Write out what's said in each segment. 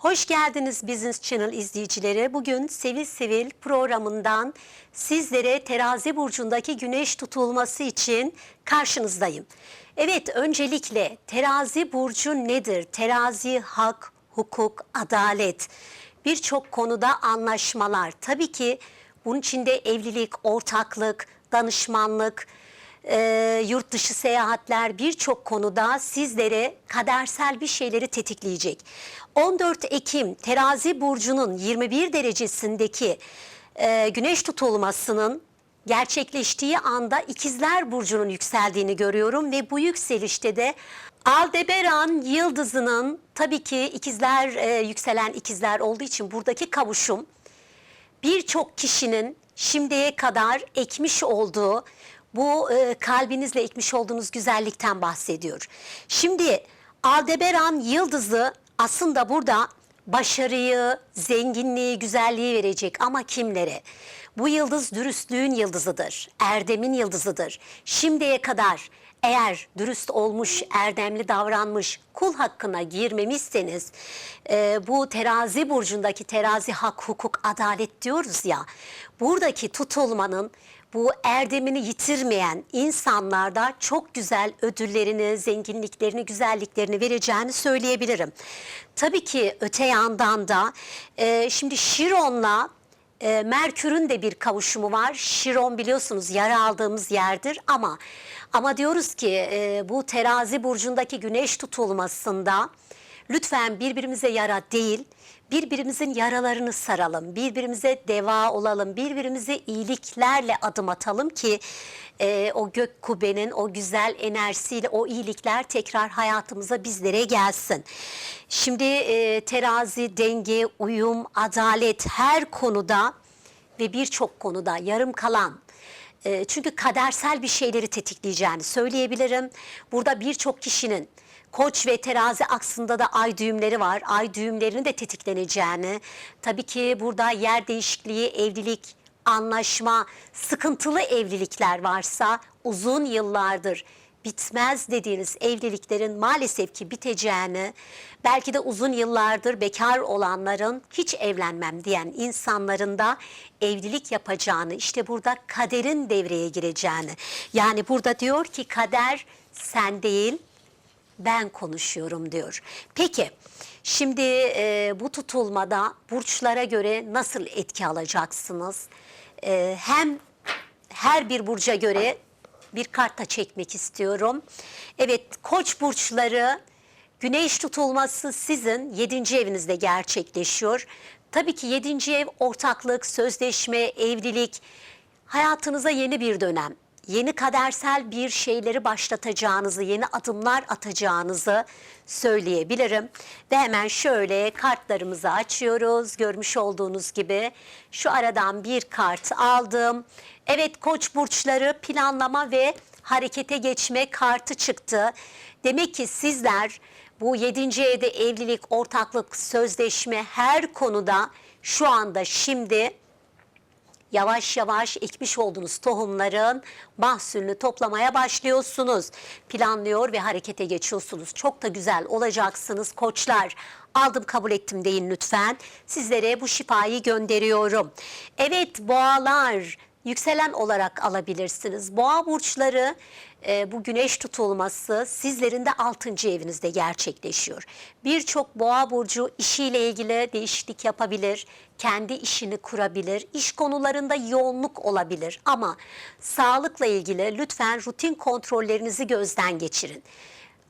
Hoş geldiniz Business Channel izleyicileri. Bugün Sevil Sevil programından sizlere terazi burcundaki güneş tutulması için karşınızdayım. Evet öncelikle terazi burcu nedir? Terazi hak, hukuk, adalet. Birçok konuda anlaşmalar. Tabii ki bunun içinde evlilik, ortaklık, danışmanlık, e, yurt dışı seyahatler birçok konuda sizlere kadersel bir şeyleri tetikleyecek. 14 Ekim terazi burcunun 21 derecesindeki e, güneş tutulmasının gerçekleştiği anda ikizler burcunun yükseldiğini görüyorum ve bu yükselişte de Aldebaran yıldızının tabii ki ikizler e, yükselen ikizler olduğu için buradaki kavuşum birçok kişinin şimdiye kadar ekmiş olduğu bu e, kalbinizle ekmiş olduğunuz güzellikten bahsediyor. Şimdi Aldebaran yıldızı aslında burada başarıyı, zenginliği, güzelliği verecek ama kimlere? Bu yıldız dürüstlüğün yıldızıdır, erdemin yıldızıdır. Şimdiye kadar eğer dürüst olmuş, erdemli davranmış, kul hakkına girmemişseniz e, bu terazi burcundaki terazi hak, hukuk, adalet diyoruz ya. Buradaki tutulmanın bu erdemini yitirmeyen insanlarda çok güzel ödüllerini, zenginliklerini, güzelliklerini vereceğini söyleyebilirim. Tabii ki öte yandan da e, şimdi Şiron'la e, Merkür'ün de bir kavuşumu var. Şiron biliyorsunuz yara aldığımız yerdir ama ama diyoruz ki e, bu terazi burcundaki güneş tutulmasında lütfen birbirimize yara değil birbirimizin yaralarını saralım, birbirimize deva olalım, birbirimize iyiliklerle adım atalım ki e, o gök kubbenin o güzel enerjisiyle o iyilikler tekrar hayatımıza bizlere gelsin. Şimdi e, terazi, denge, uyum, adalet her konuda ve birçok konuda yarım kalan e, çünkü kadersel bir şeyleri tetikleyeceğini söyleyebilirim. Burada birçok kişinin Koç ve terazi aksında da ay düğümleri var. Ay düğümlerinin de tetikleneceğini. Tabii ki burada yer değişikliği, evlilik, anlaşma, sıkıntılı evlilikler varsa uzun yıllardır bitmez dediğiniz evliliklerin maalesef ki biteceğini, belki de uzun yıllardır bekar olanların hiç evlenmem diyen insanların da evlilik yapacağını, işte burada kaderin devreye gireceğini. Yani burada diyor ki kader sen değil ben konuşuyorum diyor. Peki şimdi e, bu tutulmada burçlara göre nasıl etki alacaksınız? E, hem her bir burca göre bir karta çekmek istiyorum. Evet koç burçları güneş tutulması sizin 7. evinizde gerçekleşiyor. Tabii ki 7. ev ortaklık, sözleşme, evlilik hayatınıza yeni bir dönem yeni kadersel bir şeyleri başlatacağınızı, yeni adımlar atacağınızı söyleyebilirim. Ve hemen şöyle kartlarımızı açıyoruz. Görmüş olduğunuz gibi şu aradan bir kart aldım. Evet koç burçları planlama ve harekete geçme kartı çıktı. Demek ki sizler bu 7. evde evlilik, ortaklık, sözleşme her konuda şu anda şimdi yavaş yavaş ekmiş olduğunuz tohumların mahsulünü toplamaya başlıyorsunuz. Planlıyor ve harekete geçiyorsunuz. Çok da güzel olacaksınız koçlar. Aldım kabul ettim deyin lütfen. Sizlere bu şifayı gönderiyorum. Evet boğalar yükselen olarak alabilirsiniz. Boğa burçları e, bu güneş tutulması sizlerin de 6. evinizde gerçekleşiyor. Birçok boğa burcu işiyle ilgili değişiklik yapabilir, kendi işini kurabilir, iş konularında yoğunluk olabilir ama sağlıkla ilgili lütfen rutin kontrollerinizi gözden geçirin.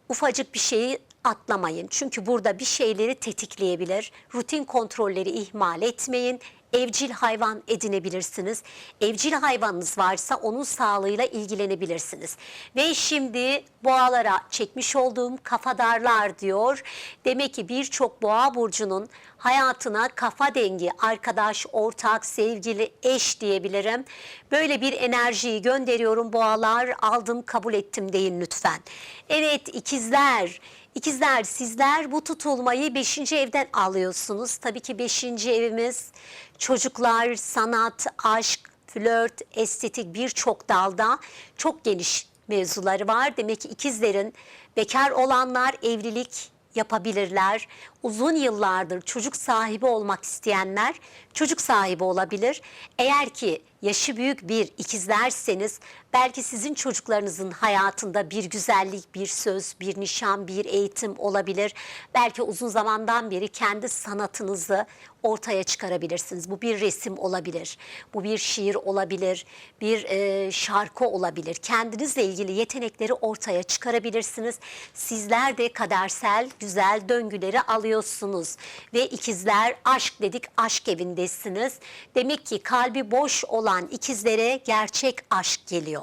Ufacık bir şeyi atlamayın. Çünkü burada bir şeyleri tetikleyebilir. Rutin kontrolleri ihmal etmeyin evcil hayvan edinebilirsiniz. Evcil hayvanınız varsa onun sağlığıyla ilgilenebilirsiniz. Ve şimdi boğalara çekmiş olduğum kafadarlar diyor. Demek ki birçok boğa burcunun hayatına kafa dengi, arkadaş, ortak, sevgili, eş diyebilirim. Böyle bir enerjiyi gönderiyorum boğalar. Aldım, kabul ettim deyin lütfen. Evet ikizler. İkizler sizler bu tutulmayı 5. evden alıyorsunuz. Tabii ki 5. evimiz çocuklar, sanat, aşk, flört, estetik birçok dalda çok geniş mevzuları var. Demek ki ikizlerin bekar olanlar evlilik yapabilirler. uzun yıllardır çocuk sahibi olmak isteyenler çocuk sahibi olabilir. Eğer ki yaşı büyük bir ikizlerseniz belki sizin çocuklarınızın hayatında bir güzellik, bir söz, bir nişan, bir eğitim olabilir. Belki uzun zamandan beri kendi sanatınızı ortaya çıkarabilirsiniz. Bu bir resim olabilir, bu bir şiir olabilir, bir e, şarkı olabilir. Kendinizle ilgili yetenekleri ortaya çıkarabilirsiniz. Sizler de kadersel güzel döngüleri alıyorsunuz. Ve ikizler aşk dedik aşk evindesiniz. Demek ki kalbi boş olan ikizlere gerçek aşk geliyor.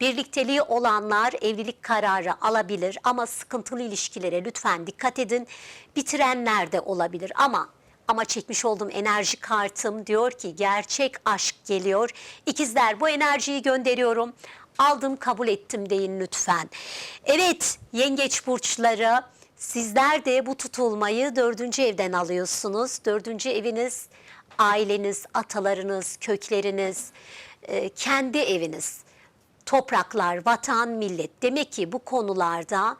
Birlikteliği olanlar evlilik kararı alabilir ama sıkıntılı ilişkilere lütfen dikkat edin. Bitirenler de olabilir ama ama çekmiş olduğum enerji kartım diyor ki gerçek aşk geliyor. İkizler bu enerjiyi gönderiyorum. Aldım kabul ettim deyin lütfen. Evet yengeç burçları sizler de bu tutulmayı dördüncü evden alıyorsunuz. Dördüncü eviniz aileniz, atalarınız, kökleriniz, e, kendi eviniz topraklar, vatan, millet. Demek ki bu konularda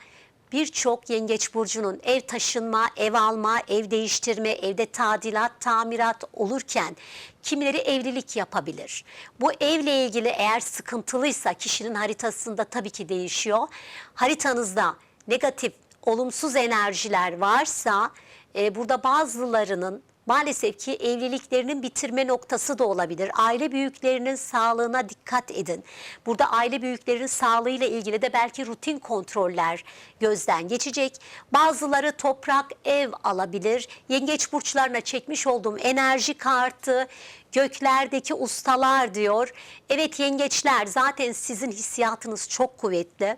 birçok yengeç burcunun ev taşınma, ev alma, ev değiştirme, evde tadilat, tamirat olurken kimileri evlilik yapabilir. Bu evle ilgili eğer sıkıntılıysa kişinin haritasında tabii ki değişiyor. Haritanızda negatif, olumsuz enerjiler varsa e, burada bazılarının Maalesef ki evliliklerinin bitirme noktası da olabilir. Aile büyüklerinin sağlığına dikkat edin. Burada aile büyüklerinin sağlığıyla ilgili de belki rutin kontroller gözden geçecek. Bazıları toprak ev alabilir. Yengeç burçlarına çekmiş olduğum enerji kartı göklerdeki ustalar diyor. Evet yengeçler zaten sizin hissiyatınız çok kuvvetli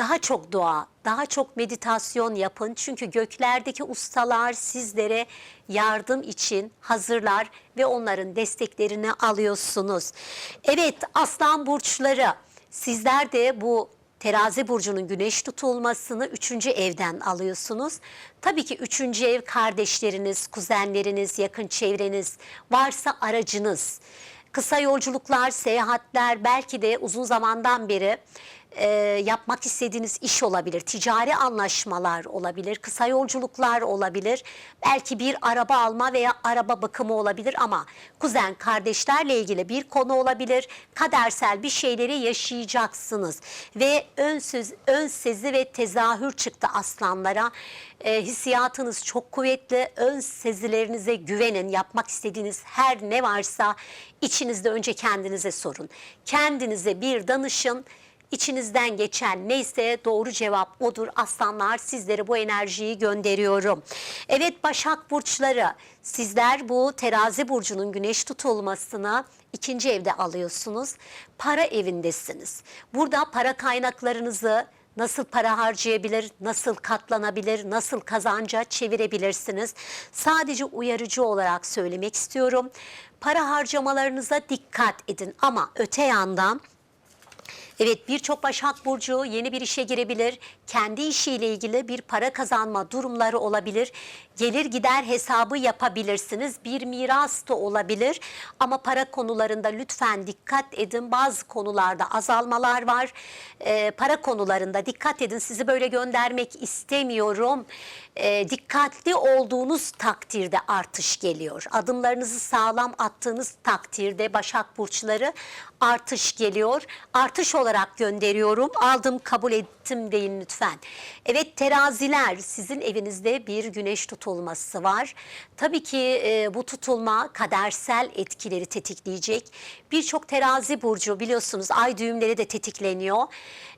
daha çok dua, daha çok meditasyon yapın. Çünkü göklerdeki ustalar sizlere yardım için hazırlar ve onların desteklerini alıyorsunuz. Evet aslan burçları sizler de bu terazi burcunun güneş tutulmasını üçüncü evden alıyorsunuz. Tabii ki üçüncü ev kardeşleriniz, kuzenleriniz, yakın çevreniz varsa aracınız. Kısa yolculuklar, seyahatler belki de uzun zamandan beri e, yapmak istediğiniz iş olabilir, ticari anlaşmalar olabilir, kısa yolculuklar olabilir, belki bir araba alma veya araba bakımı olabilir ama kuzen kardeşlerle ilgili bir konu olabilir, kadersel bir şeyleri yaşayacaksınız ve ön, söz, ve tezahür çıktı aslanlara. E, hissiyatınız çok kuvvetli, ön sezilerinize güvenin, yapmak istediğiniz her ne varsa içinizde önce kendinize sorun. Kendinize bir danışın, İçinizden geçen neyse doğru cevap odur. Aslanlar sizlere bu enerjiyi gönderiyorum. Evet Başak Burçları sizler bu terazi burcunun güneş tutulmasını ikinci evde alıyorsunuz. Para evindesiniz. Burada para kaynaklarınızı nasıl para harcayabilir, nasıl katlanabilir, nasıl kazanca çevirebilirsiniz. Sadece uyarıcı olarak söylemek istiyorum. Para harcamalarınıza dikkat edin ama öte yandan Evet birçok Başak Burcu yeni bir işe girebilir. Kendi işiyle ilgili bir para kazanma durumları olabilir. Gelir gider hesabı yapabilirsiniz. Bir miras da olabilir. Ama para konularında lütfen dikkat edin. Bazı konularda azalmalar var. Ee, para konularında dikkat edin. Sizi böyle göndermek istemiyorum. Ee, dikkatli olduğunuz takdirde artış geliyor. Adımlarınızı sağlam attığınız takdirde Başak Burçları artış geliyor. Artış olarak gönderiyorum. Aldım kabul ettim deyin lütfen. Evet teraziler sizin evinizde bir güneş tutulması var. Tabii ki e, bu tutulma kadersel etkileri tetikleyecek. Birçok terazi burcu biliyorsunuz ay düğümleri de tetikleniyor.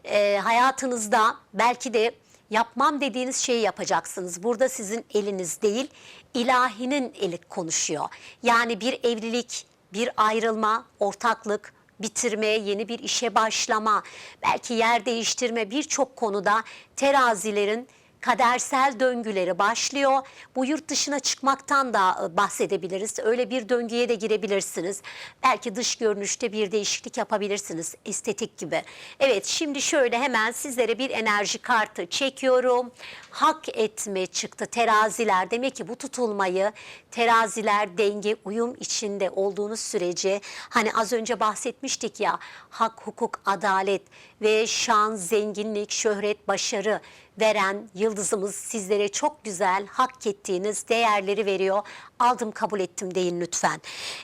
E, hayatınızda belki de yapmam dediğiniz şeyi yapacaksınız. Burada sizin eliniz değil, ilahinin eli konuşuyor. Yani bir evlilik, bir ayrılma, ortaklık, bitirme, yeni bir işe başlama, belki yer değiştirme birçok konuda terazilerin kadersel döngüleri başlıyor. Bu yurt dışına çıkmaktan da e, bahsedebiliriz. Öyle bir döngüye de girebilirsiniz. Belki dış görünüşte bir değişiklik yapabilirsiniz. Estetik gibi. Evet şimdi şöyle hemen sizlere bir enerji kartı çekiyorum. Hak etme çıktı teraziler. Demek ki bu tutulmayı teraziler denge, uyum içinde olduğunuz sürece hani az önce bahsetmiştik ya hak, hukuk, adalet ve şan, zenginlik, şöhret, başarı veren yıldızımız sizlere çok güzel hak ettiğiniz değerleri veriyor. Aldım kabul ettim deyin lütfen.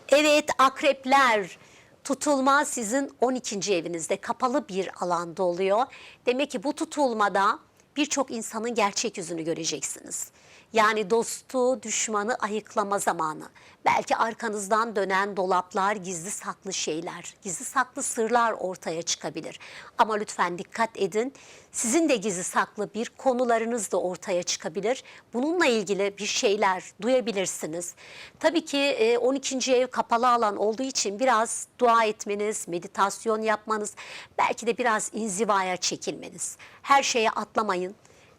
Evet akrepler tutulma sizin 12. evinizde kapalı bir alanda oluyor. Demek ki bu tutulmada birçok insanın gerçek yüzünü göreceksiniz. Yani dostu, düşmanı ayıklama zamanı. Belki arkanızdan dönen dolaplar, gizli saklı şeyler, gizli saklı sırlar ortaya çıkabilir. Ama lütfen dikkat edin. Sizin de gizli saklı bir konularınız da ortaya çıkabilir. Bununla ilgili bir şeyler duyabilirsiniz. Tabii ki e, 12. ev kapalı alan olduğu için biraz dua etmeniz, meditasyon yapmanız, belki de biraz inzivaya çekilmeniz. Her şeye atlamayın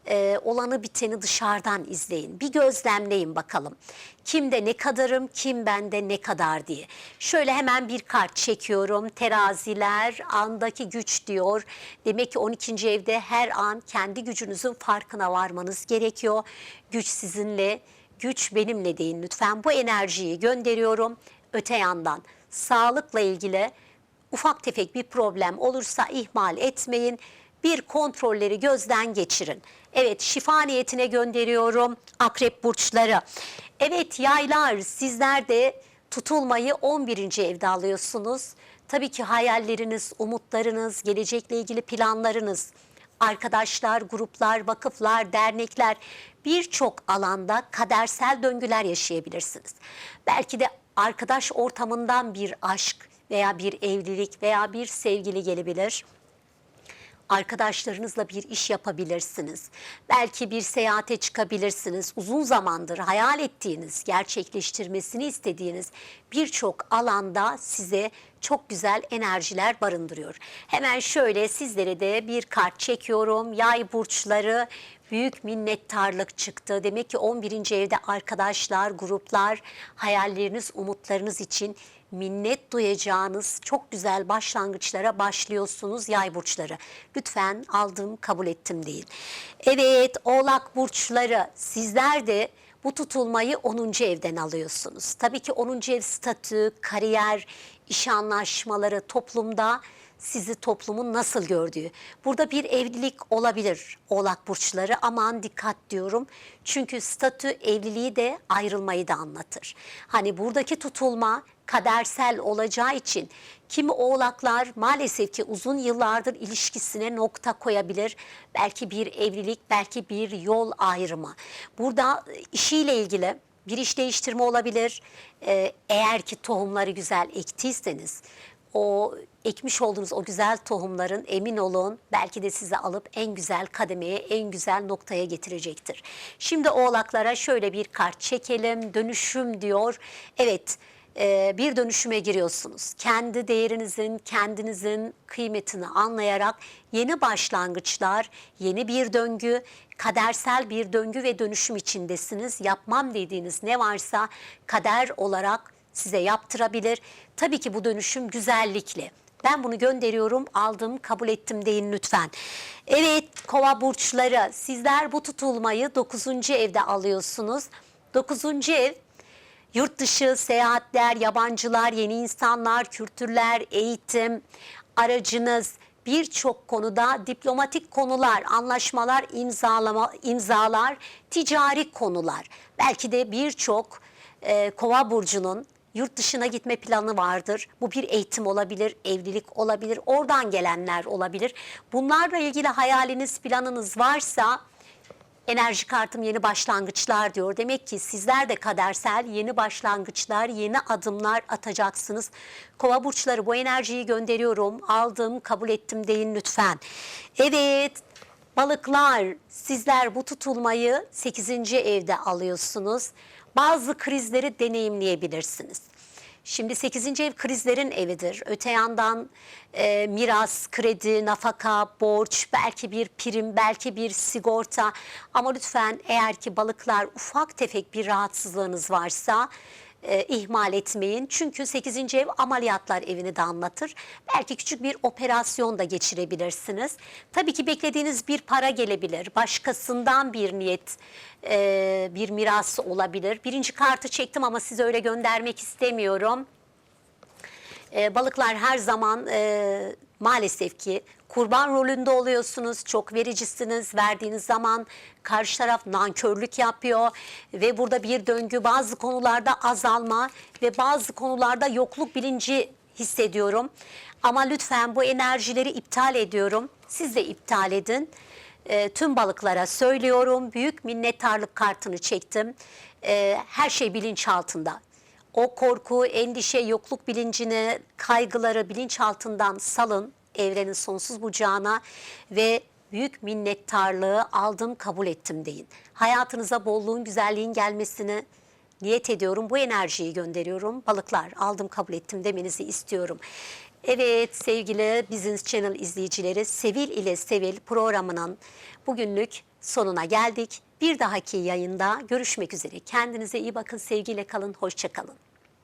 e, olanı biteni dışarıdan izleyin. Bir gözlemleyin bakalım. Kimde ne kadarım, kim bende ne kadar diye. Şöyle hemen bir kart çekiyorum. Teraziler andaki güç diyor. Demek ki 12. evde her an kendi gücünüzün farkına varmanız gerekiyor. Güç sizinle, güç benimle deyin lütfen. Bu enerjiyi gönderiyorum. Öte yandan sağlıkla ilgili ufak tefek bir problem olursa ihmal etmeyin. Bir kontrolleri gözden geçirin. Evet şifa niyetine gönderiyorum akrep burçları. Evet yaylar sizler de tutulmayı 11. evde alıyorsunuz. Tabii ki hayalleriniz, umutlarınız, gelecekle ilgili planlarınız, arkadaşlar, gruplar, vakıflar, dernekler birçok alanda kadersel döngüler yaşayabilirsiniz. Belki de arkadaş ortamından bir aşk veya bir evlilik veya bir sevgili gelebilir arkadaşlarınızla bir iş yapabilirsiniz. Belki bir seyahate çıkabilirsiniz. Uzun zamandır hayal ettiğiniz, gerçekleştirmesini istediğiniz birçok alanda size çok güzel enerjiler barındırıyor. Hemen şöyle sizlere de bir kart çekiyorum. Yay burçları büyük minnettarlık çıktı. Demek ki 11. evde arkadaşlar, gruplar, hayalleriniz, umutlarınız için minnet duyacağınız çok güzel başlangıçlara başlıyorsunuz yay burçları. Lütfen aldım kabul ettim deyin. Evet oğlak burçları sizler de bu tutulmayı 10. evden alıyorsunuz. Tabii ki 10. ev statü, kariyer, iş anlaşmaları toplumda sizi toplumun nasıl gördüğü. Burada bir evlilik olabilir oğlak burçları aman dikkat diyorum. Çünkü statü evliliği de ayrılmayı da anlatır. Hani buradaki tutulma kadersel olacağı için kimi oğlaklar maalesef ki uzun yıllardır ilişkisine nokta koyabilir. Belki bir evlilik, belki bir yol ayrımı. Burada işiyle ilgili bir iş değiştirme olabilir. Ee, eğer ki tohumları güzel ektiyseniz o ekmiş olduğunuz o güzel tohumların emin olun belki de sizi alıp en güzel kademeye, en güzel noktaya getirecektir. Şimdi oğlaklara şöyle bir kart çekelim. Dönüşüm diyor. Evet e, bir dönüşüme giriyorsunuz. Kendi değerinizin, kendinizin kıymetini anlayarak yeni başlangıçlar, yeni bir döngü, kadersel bir döngü ve dönüşüm içindesiniz. Yapmam dediğiniz ne varsa kader olarak size yaptırabilir. Tabii ki bu dönüşüm güzellikle. Ben bunu gönderiyorum, aldım, kabul ettim deyin lütfen. Evet, kova burçları sizler bu tutulmayı 9. evde alıyorsunuz. 9. ev Yurt dışı seyahatler, yabancılar, yeni insanlar, kültürler, eğitim, aracınız birçok konuda diplomatik konular, anlaşmalar, imzalama, imzalar, ticari konular. Belki de birçok e, kova burcunun yurt dışına gitme planı vardır. Bu bir eğitim olabilir, evlilik olabilir, oradan gelenler olabilir. Bunlarla ilgili hayaliniz, planınız varsa Enerji kartım yeni başlangıçlar diyor. Demek ki sizler de kadersel yeni başlangıçlar, yeni adımlar atacaksınız. Kova burçları bu enerjiyi gönderiyorum. Aldım, kabul ettim deyin lütfen. Evet, balıklar sizler bu tutulmayı 8. evde alıyorsunuz. Bazı krizleri deneyimleyebilirsiniz. Şimdi 8. ev krizlerin evidir. Öte yandan e, miras, kredi, nafaka, borç, belki bir prim, belki bir sigorta. Ama lütfen eğer ki balıklar ufak tefek bir rahatsızlığınız varsa e, ihmal etmeyin. Çünkü 8. ev ameliyatlar evini de anlatır. Belki küçük bir operasyon da geçirebilirsiniz. Tabii ki beklediğiniz bir para gelebilir. Başkasından bir niyet, e, bir miras olabilir. Birinci kartı çektim ama size öyle göndermek istemiyorum. E, balıklar her zaman e, maalesef ki kurban rolünde oluyorsunuz. Çok vericisiniz. Verdiğiniz zaman karşı taraf nankörlük yapıyor ve burada bir döngü bazı konularda azalma ve bazı konularda yokluk bilinci hissediyorum. Ama lütfen bu enerjileri iptal ediyorum. Siz de iptal edin. E, tüm balıklara söylüyorum. Büyük minnettarlık kartını çektim. E, her şey bilinçaltında. O korku, endişe, yokluk bilincini, kaygıları bilinçaltından salın evrenin sonsuz bucağına ve büyük minnettarlığı aldım, kabul ettim deyin. Hayatınıza bolluğun, güzelliğin gelmesini niyet ediyorum. Bu enerjiyi gönderiyorum. Balıklar aldım, kabul ettim demenizi istiyorum. Evet sevgili Business Channel izleyicileri Sevil ile Sevil programının bugünlük sonuna geldik. Bir dahaki yayında görüşmek üzere. Kendinize iyi bakın, sevgiyle kalın, hoşça kalın.